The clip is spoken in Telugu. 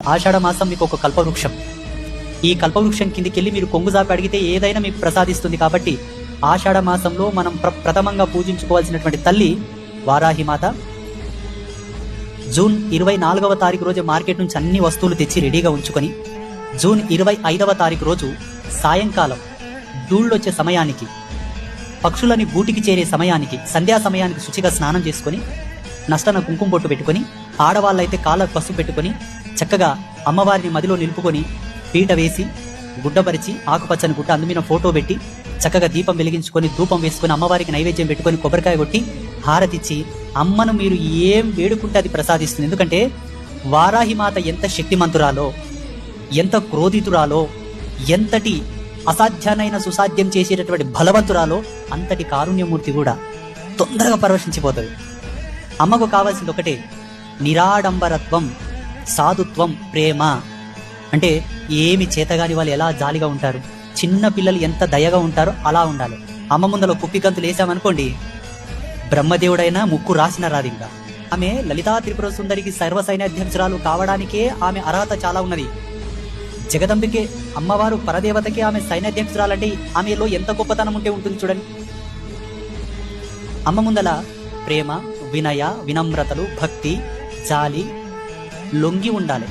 ఆషాఢ మాసం మీకు ఒక కల్పవృక్షం. ఈ కల్పవృక్షం కిందికెళ్ళి మీరు కొంగు జాపి అడిగితే ఏదైనా మీకు ప్రసాదిస్తుంది కాబట్టి ఆషాఢ మాసంలో మనం ప్ర ప్రథమంగా పూజించుకోవాల్సినటువంటి తల్లి వారాహి మాత జూన్ ఇరవై నాలుగవ తారీఖు రోజు మార్కెట్ నుంచి అన్ని వస్తువులు తెచ్చి రెడీగా ఉంచుకొని జూన్ ఇరవై ఐదవ తారీఖు రోజు సాయంకాలం ధూళ్ళొచ్చే సమయానికి పక్షులని గూటికి చేరే సమయానికి సంధ్యా సమయానికి శుచిగా స్నానం చేసుకొని నష్టన కుంకుమ బొట్టు పెట్టుకొని ఆడవాళ్ళైతే కాళ్ళకు పసుపు పెట్టుకొని చక్కగా అమ్మవారిని మదిలో నిలుపుకొని పీట వేసి గుడ్డపరిచి ఆకుపచ్చని గుడ్డ అందుమిన ఫోటో పెట్టి చక్కగా దీపం వెలిగించుకొని ధూపం వేసుకొని అమ్మవారికి నైవేద్యం పెట్టుకొని కొబ్బరికాయ కొట్టి హారతిచ్చి అమ్మను మీరు ఏం వేడుకుంటే అది ప్రసాదిస్తుంది. ఎందుకంటే వారాహి మాత ఎంత శక్తిమంతురాలో ఎంత క్రోధితురాలో ఎంతటి అసాధ్యానైన సుసాధ్యం చేసేటటువంటి బలవంతురాలో అంతటి కారుణ్యమూర్తి కూడా తొందరగా పరవశించిపోతుంది అమ్మకు కావాల్సింది ఒకటే నిరాడంబరత్వం సాధుత్వం ప్రేమ. అంటే ఏమి చేతగాని వాళ్ళు ఎలా జాలిగా ఉంటారు? చిన్న పిల్లలు ఎంత దయగా ఉంటారో అలా ఉండాలి. అమ్మ ముందల కుప్పికంతులు వేసామనుకోండి బ్రహ్మదేవుడైనా ముక్కు రాసిన రాదు ఇంకా ఆమె లలితా త్రిపుర సుందరికి సర్వ సైన్యాధ్యక్షురాలు కావడానికే ఆమె అర్హత చాలా ఉన్నది. జగదంబికే అమ్మవారు పరదేవతకి ఆమె సైన్యాధ్యక్షురాలంటే ఆమెలో ఎంత గొప్పతనం ఉంటే ఉంటుంది చూడండి. అమ్మ ముందల ప్రేమ వినయ వినమ్రతలు భక్తి జాలి లొంగి ఉండాలి.